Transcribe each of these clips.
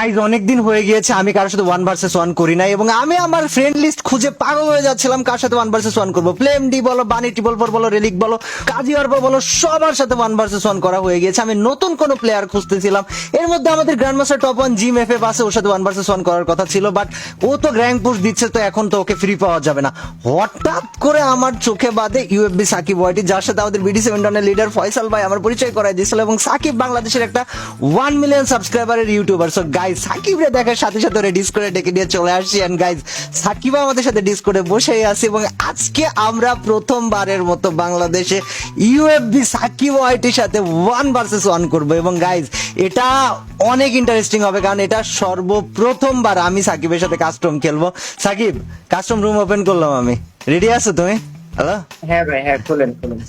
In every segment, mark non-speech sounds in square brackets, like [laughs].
Guys অনেকদিন হয়ে গিয়েছে, আমি কারোর সাথে ওয়ান ভার্সেস ওয়ান করি নাই এবং আমি আমার ফ্রেন্ড লিস্ট খুঁজে পাগল হয়ে যাচ্ছিলাম কার সাথে ওয়ান ভার্সেস ওয়ান করব। ফ্লেম ডি বলো বানি টিবল ফোর বলো রেলিক বলো কাজী অর্প বলো সবার সাথে ওয়ান ভার্সেস ওয়ান করা হয়ে গিয়েছে। আমি নতুন কোনো প্লেয়ার খুঁজতেছিলাম। এর মধ্যে আমাদের grand master top one gym F F আছে, ওর সাথে ওয়ান ভার্সেস ওয়ান করার কথা ছিল বাট ও তো র্যাঙ্ক পুশ দিচ্ছে, তো এখন তো ওকে ফ্রি পাওয়া যাবে না। হঠাৎ করে আমার চোখে বাদে ইউএফবি সাকিব ওয়াইটি, যার সাথে আমাদের বিডি সেভেন টনের লিডার ফয়সাল ভাই আমার পরিচয় করাই দিয়েছিল এবং সাকিব বাংলাদেশের একটা ওয়ান মিলিয়ন সাবস্ক্রাইবারের ইউটিউবার সো গাইজ সাকিব রে দেখার সাথে সাথে ওরে ডিসকোডে ডেকে নিয়ে চলে আসছি। এন্ড গাইজ সাকিব আমাদের সাথে ডিসকোডে বসেই আছে এবং আজকে আমরা প্রথমবারের মতো বাংলাদেশে ইউএফবি সাকিব ওয়াইটির সাথে ওয়ান ভার্সেস ওয়ান করব। এবং গাইজ এটা অনেক ইন্টারেস্টিং হবে কারণ এটা সর্বপ্রথমবার আমি সাকিবের সাথে কাস্টম খেলব। সাকিব কাস্টম রুম ওপেন করলাম আমি। রেডি আছো তুমি? হ্যালো হ্যাঁ ভাই হ্যাঁ খুলেন খুলেন।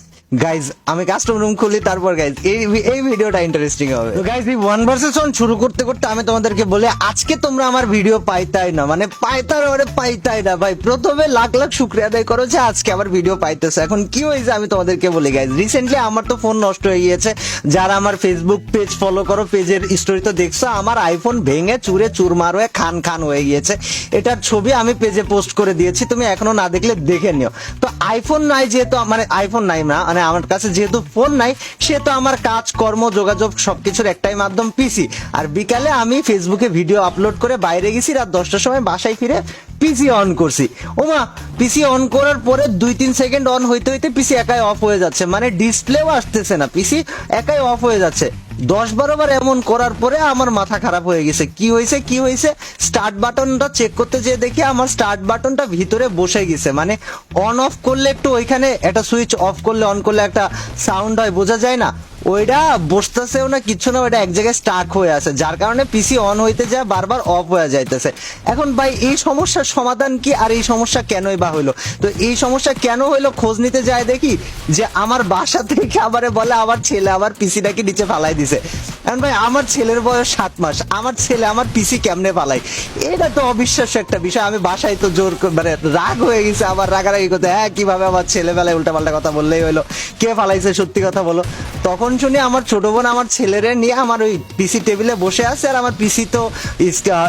গাইজ আমি কাস্টম রুম খুলি, তারপর গাইজ এই এই ভিডিওটা ইন্টারেস্টিং হবে। তো গাইজ এই ওয়ান ভার্সেস ওয়ান শুরু করতে করতে আমি তোমাদেরকে বলে, আজকে তোমরা আমার ভিডিও পাইতাই না। মানে পাইতার ওরে পাইতাই না, ভাই। প্রথমে লাখ লাখ শুক্রিয়া আদায় করো যে আজকে আমার ভিডিও পাইতেছে। এখন কি হয়েছে আমি তোমাদেরকে বলি গাইজ রিসেন্টলি আমার তো ফোন নষ্ট হয়ে গিয়েছে। যারা আমার ফেসবুক পেজ ফলো করো পেজের স্টোরি তো দেখছ, আমার আইফোন ভেঙে চুরে চুরমার হয়ে খান খান হয়ে গিয়েছে। এটার ছবি আমি পেজে পোস্ট করে দিয়েছি, তুমি এখনও না দেখলে দেখে নিও। তো আইফোন নাই যেহেতু মানে আইফোন নাই না মানে আমার কাছে যেহেতু ফোন নাই সে তো আমার কাজ, কর্ম, যোগাযোগ সবকিছুর একটাই মাধ্যম পিসি আর বিকালে আমি ফেসবুকে ভিডিও আপলোড করে বাইরে গেছি, রাত দশটার সময় বাসায় ফিরে পিসি অন করছি। ওমা পিসি অন করার পরে দুই তিন সেকেন্ড অন হইতে হইতে পিসি একাই অফ হয়ে যাচ্ছে। মানে ডিসপ্লেও আসতেছে না পিসি একাই অফ হয়ে যাচ্ছে। দশ বারো বার এমন করার পরে আমার মাথা খারাপ হয়ে গেছে। কি হয়েছে? কি হয়েছে? স্টার্ট বাটনটা চেক করতে যেয়ে দেখি আমার স্টার্ট বাটনটা ভিতরে বসে গেছে। মানে অন অফ করলে একটু ওইখানে একটা সুইচ অফ করলে অন করলে একটা সাউন্ড হয়, বোঝা যায় না? ওইটা বসতেছেও না কিছু না ওইটা এক জায়গায় স্টাক হয়ে আছে। যার কারণে পিসি অন হইতে যায়, বারবার অফ হয়ে যাইতেছে। এখন ভাই, এই সমস্যার সমাধান কি আর এই সমস্যা কেনই বা হইল? তো এই সমস্যা কেন হইল খোঁজ নিতে যায় দেখি, যে আমার বাসা থেকে আবারে বলে আমার ছেলে আমার পিসিটাকে নিচে ফালাই দিছে। এখন ভাই, আমার ছেলের বয়স সাত মাস, আমার ছেলে আমার পিসি কেমনে পালাই এটা তো অবিশ্বাস্য একটা বিষয়। আমি বাসায় তো জোর মানে রাগ হয়ে গেছে, আবার রাগারাগি করতে হ্যাঁ কীভাবে আমার ছেলেবেলায় উল্টাপাল্টা কথা বললেই হইল? কে ফালাইছে, সত্যি কথা বলো? তখন শুনি আমার ছোট বোন, আমার ছেলেরে নিয়ে আমার ওই পিসি টেবিলে বসে আছে আর আমার পিসি তো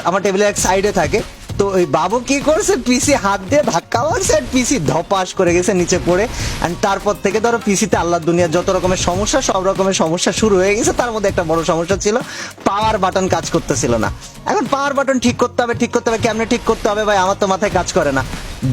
আমার টেবিলের এক সাইডে থাকে। তো ওই বাবু কি করছে? পিসি হাত দিয়ে ধাক্কা মারছে আর পিসি ধপাস করে গেছে নিচে পড়ে। অ্যান্ড তারপর থেকে ধরো পিসিতে আল্লাহ দুনিয়ার যত রকমের সমস্যা, সব রকমের সমস্যা শুরু হয়ে গেছে। তার মধ্যে একটা বড় সমস্যা ছিল পাওয়ার বাটন কাজ করতেছিল না। এখন পাওয়ার বাটন ঠিক করতে হবে, ঠিক করতে হবে, কেমনে ঠিক করতে হবে ভাই? আমার তো মাথায় কাজ করে না।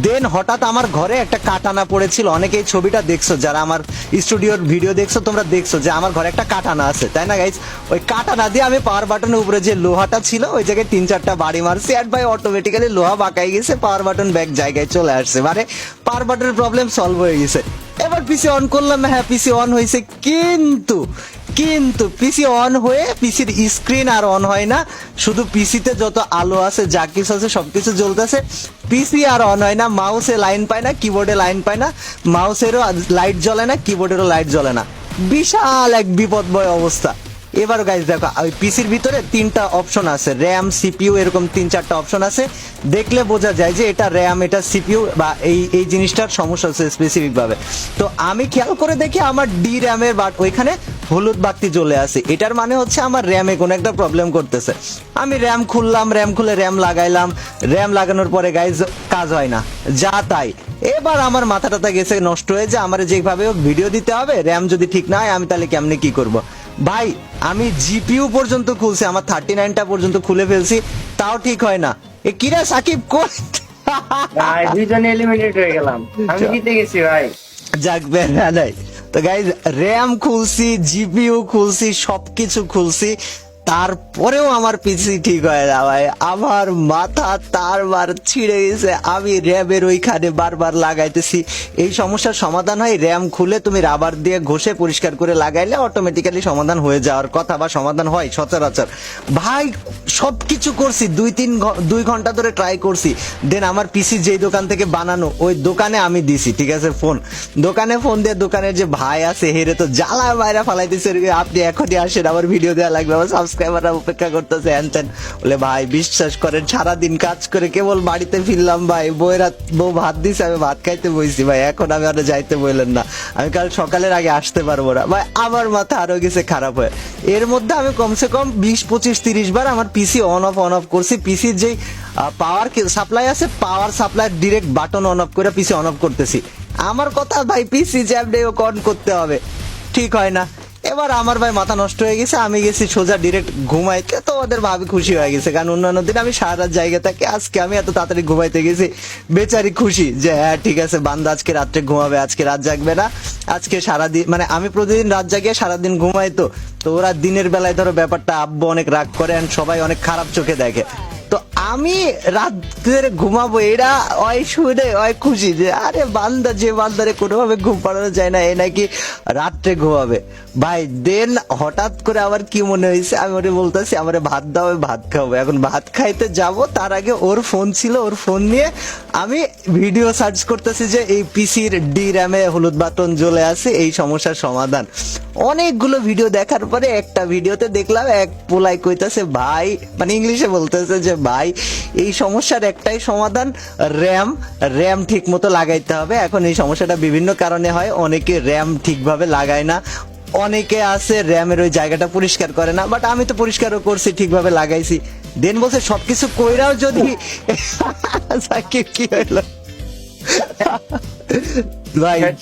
দেন হঠাৎ আমার ঘরে একটা কাটানা পড়েছিল। অনেকে এই ছবিটা দেখছ, যারা আমার স্টুডিওর ভিডিও দেখছ, তোমরা দেখছ যে আমার ঘরে একটা কাটানা আছে, তাই না গাইজ ওই কাটানা দিয়ে আমি পাওয়ার বাটনের উপরে যে লোহাটা ছিল, ওই জায়গায় তিন চারটা বাড়ি মারছি আর ভাই অটোমেটিক্যালি লোহা বাঁকাই গেছে পাওয়ার বাটন ব্যাক জায়গায় চলে আসছে। মানে পাওয়ার বাটনের প্রবলেম সলভ হয়ে গেছে। এবার পিসি অন করলাম হ্যাঁ পিসি অন হয়েছে, কিন্তু কিন্তু পিসি অন হয়ে পিসির স্ক্রিন আর অন হয় না। শুধু পিসিতে যত আলো আছে, যা কিছু আছে, সব কিছু জ্বলতেছে। পিসি আর অন হয় না মাউসে লাইন পায় না কিবোর্ডে লাইন পায় না মাউসেরও লাইট জ্বলে না কিবোর্ডেরও লাইট জ্বলে না। বিশাল এক বিপদময় অবস্থা। এবার গাইজ দেখো, ওই পিসির ভিতরে তিনটা অপশন আছে। র্যাম সিপিইউ এরকম তিন চারটা অপশন আছে। দেখলে বোঝা যায় যে এটা র্যাম এটা সিপিউ বা এই এই জিনিসটার সমস্যা আছে স্পেসিফিক ভাবে। তো আমি খেয়াল করে দেখি আমার ডি র্যামের বাট ওইখানে হলুদ বাতি জ্বলে আছে। এটার মানে হচ্ছে আমার র্যামে কোনো একটা প্রবলেম করতেছে। আমি র্যাম খুললাম র্যাম খুলে র্যাম লাগাইলাম। র্যাম লাগানোর পরে গাইজ কাজ হয় না। যা তাই। এবার আমার মাথা টাথা গেছে নষ্ট হয়ে যে আমার যেভাবে ভিডিও দিতে হবে। র্যাম যদি ঠিক না হয়, আমি তাহলে কেমনে কি করব? ভাই আমি জিপিউ পর্যন্ত খুলছি আমার থার্টি নাইনটা পর্যন্ত খুলে ফেলছি তাও ঠিক হয় না। এ কিরা সাকিব কোন ভাই দুইজনে এলিমিনেট হয়ে গেলাম। আমি জিতে গেছি ভাই। যাক বেড়া নাই। তো গাইজ র্যাম খুলছি জিপিউ খুলছি সবকিছু খুলছি। তারপরেও আমার পিসি ঠিক হয় ভাই। আমার মাথা তারবার ছিঁড়ে গেছে। আমি র্যামের ওইখানে বারবার লাগাইতেছি। এই সমস্যার সমাধান হয়, র্যাম খুলে তুমি রাবার দিয়ে ঘষে পরিষ্কার করে লাগাইলে অটোমেটিক্যালি সমাধান হয়ে যাওয়ার কথা বা সমাধান হয় সচরাচর। ভাই সব কিছু করছি, দুই তিন দুই ঘণ্টা ধরে ট্রাই করছি। দেন আমার পিসি যেই দোকান থেকে বানানো, ওই দোকানে আমি দিছি, ঠিক আছে ফোন দোকানে ফোন দিয়ে দোকানের যে ভাই আছে, হেরে তো জ্বালা বাইরে ফালাইতেছে। আপনি এখনই আসেন, আমার ভিডিও দেওয়া লাগবে, আমার সাবস্ক্রাইবাররা অপেক্ষা করতেছে, হ্যান ত্যান। বলে, ভাই, বিশ্বাস করেন, সারাদিন কাজ করে কেবল বাড়িতে ফিরলাম, ভাই। বউয়েরা বউ ভাত দিছে, আমি ভাত খাইতে বইছি, ভাই। এখন আমি আর যাইতে বললেন না। আমি কাল সকালের আগে আসতে পারব না। ভাই, আমার মাথা আরও গেছে খারাপ হয়ে। এর মধ্যে আমি কমসে কম বিশ, পঁচিশ, তিরিশ বার আমার PC on off on off করছি। পিসির যেই পাওয়ার সাপ্লাই আছে power supply direct button on off করে পিসি অন অফ করতেছি। আমার কথা, ভাই পিসি জ্যাবডে অন করতে হবে। ঠিক হয় না। এবার আমার ভাই মাথা নষ্ট হয়ে গেছে, আমি গেছি সোজা ডিরেক্ট ঘুমাইতে। তো ওদের ভাবি খুশি হয়ে গেছে, কারণ অন্যান্য দিন আমি সারা রাত জায়গা থাকি আজকে আমি এত তাড়াতাড়ি ঘুমাইতে গেছি, বেচারি খুশি যে হ্যাঁ ঠিক আছে, বান্দা আজকে রাত্রে ঘুমাবে, আজকে রাত জাগবে না, আজকে সারাদিন মানে আমি প্রতিদিন রাত জাগিয়ে সারাদিন ঘুমাই তো ওরা দিনের বেলায় ধরো ব্যাপারটা আব্বু অনেক রাগ করে সবাই অনেক খারাপ চোখে দেখে। তো আমি রাত্রে ঘুমাবো, এরা ওই শুনে ওই খুশি যে, আরে বান্দা, যে বান্দারে কোনোভাবে ঘুম পাড়ানো যায় না, এ নাকি রাত্রে ঘুমাবে। ভাই, দেন হঠাৎ করে আবার কি মনে হয়েছে? আমি ওরে বলতেছি, আমার ভাত দাও ভাত খাব এখন ভাত খাইতে যাব, তার আগে ওর ফোন ছিল, ওর ফোন নিয়ে আমি ভিডিও সার্চ করতেছি যে এই পিসির ডি র্যামে হলুদ বাটন জ্বলে আছে, এই সমস্যার সমাধান। অনেকগুলো ভিডিও দেখার পরে একটা ভিডিওতে দেখলাম, এক পোলাই কইতাছে, ভাই মানে ইংলিশে বলতেছে যে ভাই, এই সমস্যার একটাই সমাধান, র্যাম র্যাম ঠিক মতো লাগাইতে হবে। এখন এই সমস্যাটা বিভিন্ন কারণে হয়, অনেকে র্যাম ঠিকভাবে লাগায় না। অনেকে আছে, র্যামের ওই জায়গাটা পরিষ্কার করে না বাট আমি তো পরিষ্কারও করছি, ঠিকভাবে লাগাইছি। দেন বলছে, সবকিছু কইরাও যদি [laughs] কি হইল? ভাই ভাই।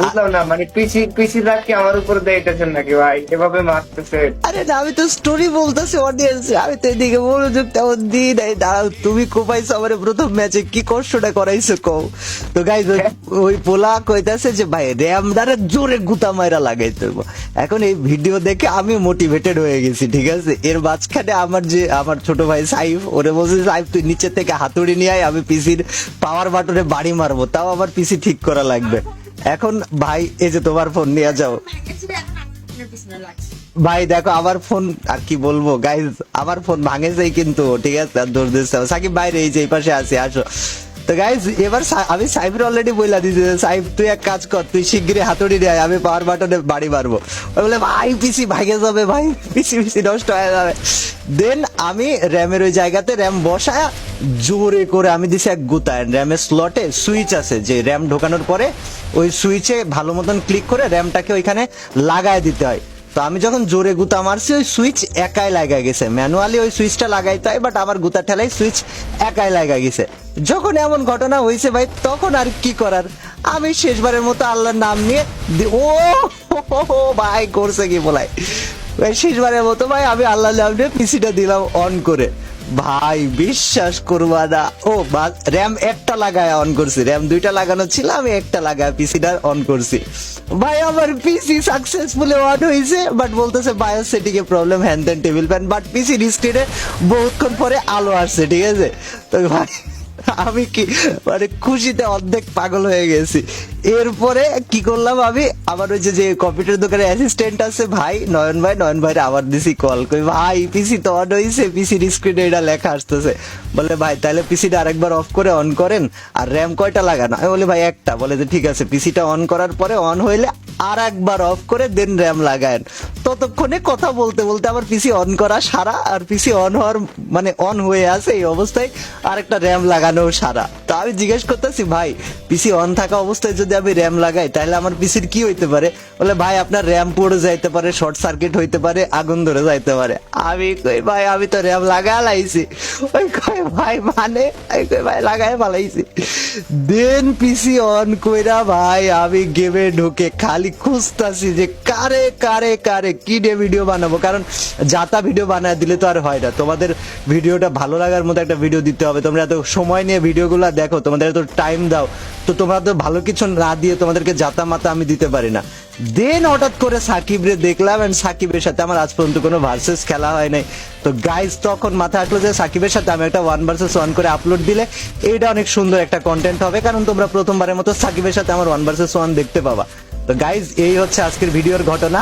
বুঝলাম না মানে পিসি পিসি রাগ আমার উপর দেইতেছেন নাকি ভাই? এভাবে মারতেছে। আরে না আমি তো স্টোরি বলতেছি অডিয়েন্স আমি তো এদিকে মনোযোগ তেমন দিই নাই। দাঁড়াও তুমি কোপাইছো আমার প্রথম ম্যাচে কি কষ্টটা করাইছো কও? তো গাইজ ওই পোলা কইতাছে যে ভাই র্যাম জোরে গুতা মাইরা লাগাইতে হইবো। এখন এই ভিডিও দেখে আমি মোটিভেটেড হয়ে গেছি ঠিক আছে? এর মাঝখানে আমার যে আমার ছোট ভাই সাইফ ওরে বলছে সাইফ তুই নিচে থেকে হাতুড়ি নিয়ে আয় আমি পিসির পাওয়ার বাটনে বাড়ি মারবো। তাও আমার পিসি ঠিক করা লাগবে। এখন ভাই এই যে তোমার ফোন নিয়ে যাও। ভাই দেখো আমার ফোন আর কি বলব গাইজ আমার ফোন ভাঙে ভাঙেছেই কিন্তু ঠিক আছে? আর দৌড় সাকিব বাইরে এই যে এই পাশে আছি আসো। তো গাইজ এবার আমি সাইফের অলরেডি বইলা যে, সাইফ তুই এক কাজ কর তুই শিগগিরই হাতুড়ি নিয়ে আমি পাওয়ার বাটনে বাড়ি মারবো। বলে ভাই পিসি ভাগে যাবে ভাই পিসি পিসি নষ্ট হয়ে যাবে। দেন আমি র্যামের ওই জায়গাতে র্যাম বসায় জোরে করে আমি দিছি এক গুতায়। র্যামের স্লটে সুইচ আছে যে র্যাম ঢোকানোর পরে ওই সুইচে ভালো মতন ক্লিক করে র্যামটাকে ওইখানে লাগায় দিতে হয়। তো আমি যখন জোরে গুতা মারছি, ওই সুইচ একাই লাগাই গেছে। ম্যানুয়ালি ওই সুইচটা লাগাইতে হয়, বাট আমার গুতা ঠেলাই সুইচ একাই লাগাই গেছে। যখন এমন ঘটনা হয়েছে ভাই, তখন আর কি করার? আমি শেষবারের মতো আল্লাহর নাম নিয়ে ও, ভাই, করছে কি বলাই? শেষবারের মতো ভাই, আমি আল্লাহ নাম নিয়ে পিসিটা দিলাম অন করে। ভাই, বিশ্বাস করবা না। ও র্যাম একটা লাগায় অন করছি। র্যাম দুইটা লাগানো ছিল, আমি একটা লাগায় পিসিটা অন করছি। ভাই, আমার পিসি সাকসেসফুলি অন হয়েছে বাট বলতেছে BIOS setting A problem hand table fan but PC স্ক্রিনে বহুতক্ষণ পরে আলো আসছে, ঠিক আছে? তো ভাই আমি কি মানে খুশিতে অর্ধেক পাগল হয়ে গেছি। এরপরে কি করলাম আমি? আমার ওই যে কম্পিউটার দোকানে অ্যাসিস্ট্যান্ট আছে ভাই, নয়ন ভাই নয়ন ভাই আবার দিছি কল কই, ভাই পিসি তো অন হয়েছে পিসির স্ক্রিনে এটা লেখা আসতেছে। বলে, ভাই, তাহলে পিসিটা আরেকবার অফ করে অন করেন, আর র্যাম কয়টা লাগানো? আমি বলি, ভাই, একটা। বলে, যে, ঠিক আছে পিসিটা অন করার পরে অন হইলে আর একবার অফ করে দেন র্যাম লাগায়েন। ততক্ষণে কথা বলতে বলতে আমার পিসি অন করা সারা আর পিসি অন হওয়ার মানে অন হয়ে আছে এই অবস্থায় আর একটা র্যাম লাগানো সারা। তো আমি জিজ্ঞেস করতেছি, ভাই পিসি অন থাকা অবস্থায় যদি আমি র্যাম লাগাই, তাহলে আমার পিসির কি হইতে পারে? বলে, ভাই, আপনার র্যাম পড়ে যাইতে পারে শর্ট সার্কিট হইতে পারে, আগুন ধরে যাইতে পারে। আমি কই, ভাই, আমি তো র্যাম লাগা লাইছি। ওই কই, ভাই মানে? আমি কই, ভাই, লাগাই ফালাইছি। দেন পিসি অন কইরা, ভাই, আমি গেমে ঢুকে খালি খুঁজতাছি যে কারে কারে কারে কি দিয়ে ভিডিও বানাবো? কারণ যাতা ভিডিও বানায় দিলে তো আর হয় না। তোমাদের ভিডিওটা ভালো লাগার মতো একটা ভিডিও দিতে হবে। তোমরা এত সময় নিয়ে ভিডিওগুলো দেখো, তোমাদের এত টাইম দাও, তো তোমরা তো ভালো কিছু না দিয়ে তোমাদেরকে যাতা মাতা আমি দিতে পারি না। দেন হঠাৎ করে সাকিব রে দেখলাম এন্ড সাকিবের সাথে আমার আজ পর্যন্ত কোনো ভার্সেস খেলা হয় নাই। তো গাইজ তখন মাথায় আসলো যে সাকিবের সাথে আমি একটা ওয়ান ভার্সেস ওয়ান করে আপলোড দিলে এটা অনেক সুন্দর একটা কন্টেন্ট হবে। কারণ তোমরা প্রথমবারের মতো সাকিবের সাথে আমার ওয়ান ভার্সেস ওয়ান দেখতে পাবা। তো গাইজ এই হচ্ছে আজকের ভিডিওর ঘটনা।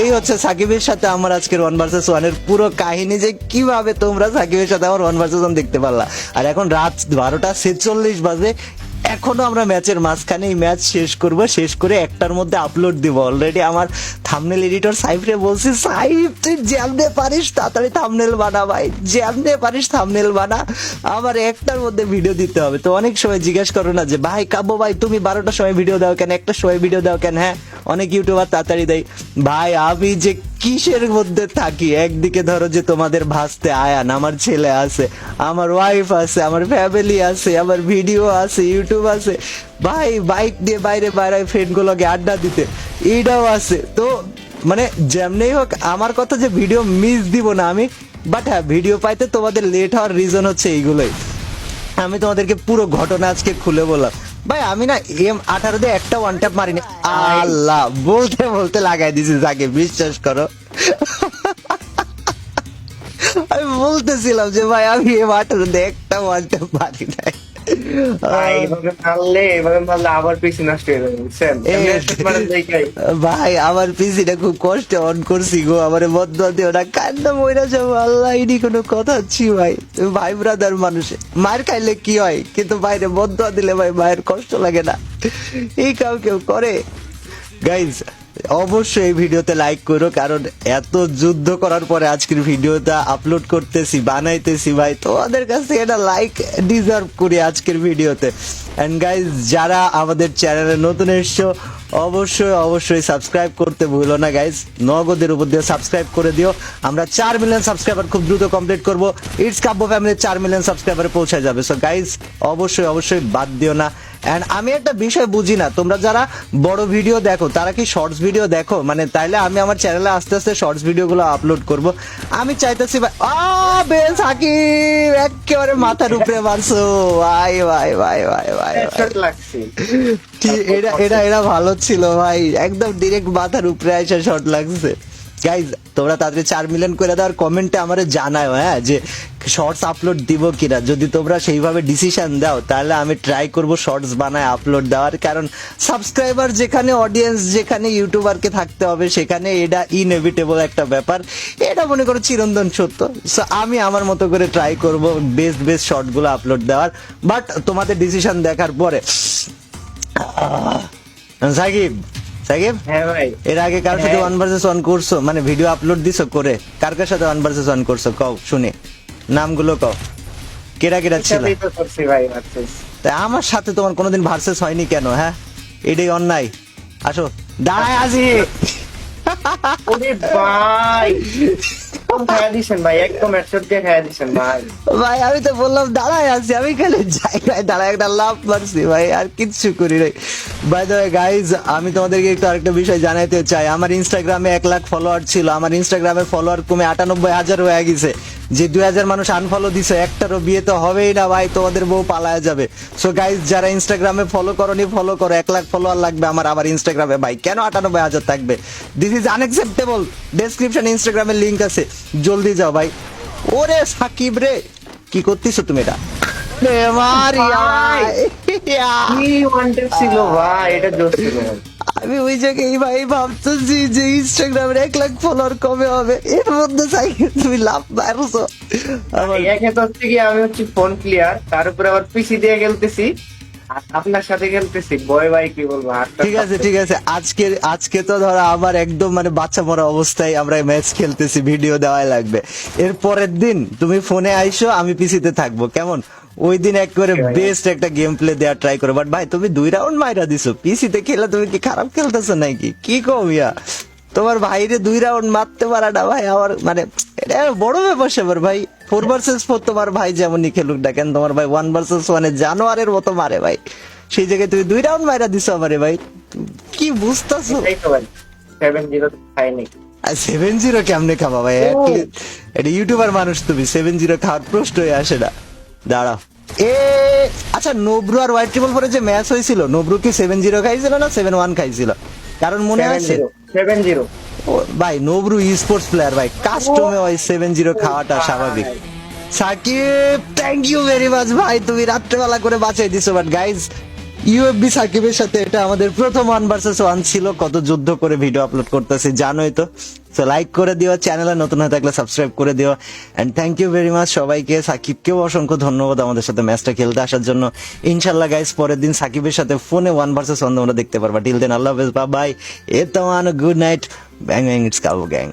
এই হচ্ছে সাকিবের সাথে আমার আজকের ওয়ান ভার্সেস ওয়ানের পুরো কাহিনী যে কীভাবে তোমরা সাকিবের সাথে আমার ওয়ান ভার্সেস ওয়ান দেখতে পারলা। আর এখন রাত বারোটা ছেচল্লিশ বাজে এখনও আমরা ম্যাচের মাঝখানে এই ম্যাচ শেষ করব, শেষ করে একটার মধ্যে আপলোড দিব। অলরেডি আমার থামনেল এডিটর সাইফরে বলছি, সাইফ, তুই জ্যামনে পারিস, তাড়াতাড়ি থামনেল বানা ভাই জ্যামনে পারিস থামনেল বানা। আমার একটার মধ্যে ভিডিও দিতে হবে। তো অনেক সময় জিজ্ঞেস করো না যে, ভাই, কাব্য ভাই, তুমি বারোটার সময় ভিডিও দাও কেন? একটা সময় ভিডিও দাও কেন? হ্যাঁ অনেক ইউটিউবার তাড়াতাড়ি দেয়, ভাই, আমি যে কিসের মধ্যে থাকি? একদিকে ধরো যে তোমাদের ভাসতে আয়ান, আমার ছেলে আছে, আমার ওয়াইফ আছে, আমার ফ্যামিলি আছে, আমার ভিডিও আছে ইউটিউব আছে। ভাই বাইক দিয়ে বাইরে বাইরে ফ্রেন্ড গুলোকে আড্ডা দিতে এইটাও আছে। তো মানে যেমনি হোক, আমার কথা যে ভিডিও মিস দিব না আমি বাট হ্যাঁ ভিডিও পাইতে তোমাদের লেট হওয়ার রিজন হচ্ছে এইগুলোই। আমি তোমাদেরকে পুরো ঘটনা আজকে খুলে বললাম। ভাই, আমি না এম আঠারো দিয়ে একটা ওয়ান ট্যাপ মারিনি। আল্লাহ, বলতে বলতে লাগাই দিছি যাকে বিশ্বাস করো। আমি বলতেছিলাম যে, ভাই, আমি এম আঠারো দিয়ে একটা ওয়ান ট্যাপ মারি নাই। ভাই আমার পিসিটা খুব কষ্টে অন করছি গো আমার বদ্ধ দিও না কান্না মইরা যাব আল্লাহ ইনি কোনো কথা ছি ভাই। ভাই ব্রাদার মানুষে। মায়ের খাইলে কি হয়? কিন্তু বাইরে বদ্ধ দিলে ভাই মায়ের কষ্ট লাগে না। এই কাউ কেউ করে। গাইজ অবশ্যই এই ভিডিওতে লাইক করো, কারণ এত যুদ্ধ করার পরে আজকের ভিডিওটা আপলোড করতেছি, বানাইতেছি ভাই। তোমাদের কাছ থেকে এটা লাইক ডিজার্ভ করি আজকের ভিডিওতে। এন্ড গাইজ যারা আমাদের চ্যানেলে নতুন এসছো, অবশ্যই অবশ্যই সাবস্ক্রাইব করতে ভুলো না গাইজ নগদের উপর দিয়ে সাবস্ক্রাইব করে দিও। আমরা চার মিলিয়ন সাবস্ক্রাইবার খুব দ্রুত কমপ্লিট করব। ইটস কাব্য ফ্যামিলির চার মিলিয়ন সাবস্ক্রাইবারে পৌঁছে যাবে। সো গাইজ অবশ্যই অবশ্যই বাদ দিও না। এন্ড আমি একটা বিষয় বুঝি না। তোমরা যারা বড় ভিডিও দেখো তারা কি শর্টস ভিডিও দেখো? মানে তাইলে আমি আমার চ্যানেলে আস্তে আস্তে শর্টস ভিডিও গুলো আপলোড করব। আমি চাইতেছি ভাই আ বেশ সাকিব! একেবারে মাথার উপরে মারছো। ভাই ভাই ভাই ভাই ভাই এটা এটা এটা ভালো ছিল ভাই। একদম ডিরেক্ট মাথার উপরে এসে শর্ট লাগছে। গাইজ তোমরা তাড়াতাড়ি চার মিলিয়ন করে দেওয়ার কমেন্টে আমারে জানাও হ্যাঁ যে শর্টস আপলোড দিব কিনা। যদি তোমরা সেইভাবে ডিসিশন দাও, তাহলে আমি ট্রাই করব শর্টস বানায় আপলোড দেওয়ার। কারণ সাবস্ক্রাইবার যেখানে অডিয়েন্স যেখানে ইউটিউবারকে থাকতে হবে, সেখানে এটা ইনএভিটেবল একটা ব্যাপার। এটা মনে করো চিরন্তন সত্য। সো আমি আমার মতো করে ট্রাই করব বেস্ট বেস্ট শর্টগুলো আপলোড দেওয়ার। বাট তোমাদের ডিসিশন দেখার পরে সাকিব সাকিব? হ্যাঁ ভাই। এর আগে কার সাথে। ওয়ান ভার্সেস ওয়ান করছ? মানে ভিডিও আপলোড দিছো করে কার কার সাথে ওয়ান ভার্সেস ওয়ান করছ? কও শুনি। নামগুলো কও। কেরা কেরা ছিল? তাই আমার সাথে তোমার কোনোদিন ভার্সেস হয়নি কেন হ্যাঁ? এটাই অন্যায়। আসো। দাঁড়ায় আজি ভাই। [laughs] ভাই ভাই। ভাই, আমি তো বললাম, দাঁড়ায় আছি, আমি খালি জায়গায় দাঁড়ায় একটা লাভ মারছি ভাই, আর কিচ্ছু করি নাই। বাই দ্য গাইজ আমি তোমাদেরকে একটু আরেকটা বিষয় জানাইতে চাই। আমার ইনস্টাগ্রামে এক লাখ ফলোয়ার ছিল, আমার ইনস্টাগ্রামে ফলোয়ার কমে আটানব্বই হাজার হয়ে গেছে। যে দুই হাজার মানুষ আনফলো দিছে একটারও বিয়ে তো হবেই না ভাই তোমাদের বউ পালায়া যাবে। সো গাইজ যারা ইনস্টাগ্রামে ফলো করনি ফলো করো এক লাখ ফলোয়ার লাগবে আমার আবার ইনস্টাগ্রামে ভাই। কেন আটানব্বই হাজার থাকবে? দিস ইজ আনএক্সেপ্টেবল ডেসক্রিপশন ইনস্টাগ্রামের লিঙ্ক আছে। জলদি যাও ভাই। ওরে সাকিব রে কি করতেছো তুমি এটা? ছিল ভাই এটা জোশ ছিল। আমি ওই জায়গায় ভাই ভাবতেছি যে ইনস্টাগ্রামের এক লাখ ফলোয়ার কবে হবে? এর মধ্যে সাইকেল তুমি লাভ মারছো একে তো হচ্ছে কি আমি হচ্ছে ফোন ক্লিয়ার তার উপরে আবার পিসি দিয়ে খেলতেছি আপনার সাথে খেলতেছি। বয় ভাই কি বলব ঠিক আছে ঠিক আছে। আজকে আজকে তো ধরো আমার একদম মানে বাচ্চা মরা অবস্থায় আমরা ম্যাচ খেলতেছি ভিডিও দেওয়াই লাগবে। এর পরের দিন তুমি ফোনে আইসো আমি পিসিতে থাকব। কেমন? ওই দিন একবারে Okay, বেস্ট একটা গেম প্লে দেওয়ার ট্রাই করো। বাট ভাই তুমি দুই রাউন্ড মাইরা দিছো। পিসিতে খেলে তুমি কি খারাপ খেলতেছো নাকি? কি ইয়া তোমার ভাইরে দুই রাউন্ড মারতে পারা না ভাই আমার মানে এটা বড় ব্যাপার স্যাপার ভাই। ফোর ভার্সেস ফোর তোমার ভাই যেমনই খেলুক না কেন তোমার ভাই ওয়ান ভার্সেস ওয়ানে জানোয়ারের মতো মারে ভাই। সেই জায়গায় তুমি দুই রাউন্ড মাইরা দিছো আমারে ভাই। কি বুঝতেছো? সেভেন জিরো কেমনে খাবা ভাই? এটা ইউটিউবার মানুষ তুমি সেভেন জিরো খাওয়ার প্রশ্নই আসে না। দাঁড়াও। এ আচ্ছা নব্রু আর হোয়াইট ট্রিপল পরে যে ম্যাচ হয়েছিল নব্রু কি সেভেন জিরো খাইছিল না সেভেন ওয়ান খাইছিল? কারণ মনে আছে সেভেন জিরো ভাই নব্রু স্পোর্টস প্লেয়ার ভাই। কাস্টমে ওই সেভেন জিরো খাওয়াটা স্বাভাবিক। Sakib thank you very much ভাই। তুমি রাত্রেবেলা করে বাঁচাই দিছো বাট গাইজ ইউএফবি সাকিবের সাথে এটা আমাদের প্রথম ওয়ান ভার্সেস ওয়ান ছিল। কত যুদ্ধ করে ভিডিও আপলোড করতেছি জানোই তো। সো লাইক করে দিও চ্যানেলে নতুন হয়ে থাকলে সাবস্ক্রাইব করে দিও. And thank you very much সবাইকে। সাকিবকেও অসংখ্য ধন্যবাদ আমাদের সাথে ম্যাচটা খেলতে আসার জন্য। ইনশাল্লাহ গাইস পরের দিন সাকিবের সাথে ফোনে ওয়ান ভার্সেস ওয়ান আমরা দেখতে পারবা। টিল দেন আল্লাহ হাফেজ বা বাই এ তো good night bang bang it's কাবু গ্যাং